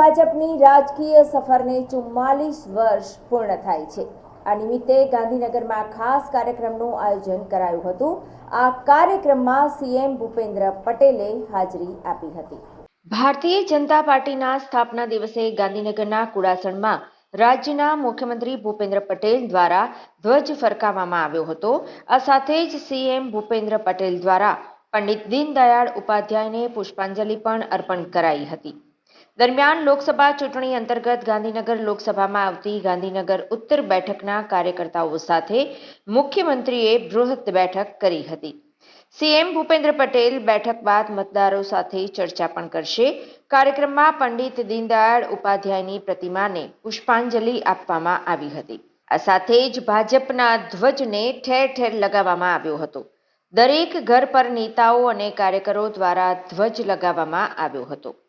ભાજપની રાજકીય સફરને ચુમ્માલીસ વર્ષ પૂર્ણ થાય છે. આ નિમિત્તે ગાંધીનગરમાં ખાસ કાર્યક્રમનું આયોજન કરાયું હતું. આ કાર્યક્રમમાં સીએમ ભૂપેન્દ્ર પટેલે હાજરી આપી હતી. ભારતીય જનતા પાર્ટીના સ્થાપના દિવસે ગાંધીનગરના કુડાસણમાં રાજ્યના મુખ્યમંત્રી ભૂપેન્દ્ર પટેલ દ્વારા ધ્વજ ફરકાવવામાં આવ્યો હતો. આ સાથે જ સીએમ ભૂપેન્દ્ર પટેલ દ્વારા પંડિત દીનદયાળ ઉપાધ્યાયને પુષ્પાંજલિ પણ અર્પણ કરાઈ હતી. દરમિયાન લોકસભા ચૂંટણી અંતર્ગત ગાંધીનગર લોકસભામાં આવતી ગાંધીનગર ઉત્તર બેઠકના કાર્યકર્તાઓ સાથે મુખ્યમંત્રીએ બૃહદ બેઠક કરી હતી. સીએમ ભૂપેન્દ્ર પટેલ બેઠક બાદ મતદારો સાથે ચર્ચા પણ કરશે. કાર્યક્રમમાં પંડિત દીનદયાળ ઉપાધ્યાયની પ્રતિમાને પુષ્પાંજલિ આપવામાં આવી હતી. આ સાથે જ ભાજપના ધ્વજને ઠેર ઠેર લગાવવામાં આવ્યો હતો. દરેક ઘર પર નેતાઓ અને કાર્યકરો દ્વારા ધ્વજ લગાવવામાં આવ્યો હતો.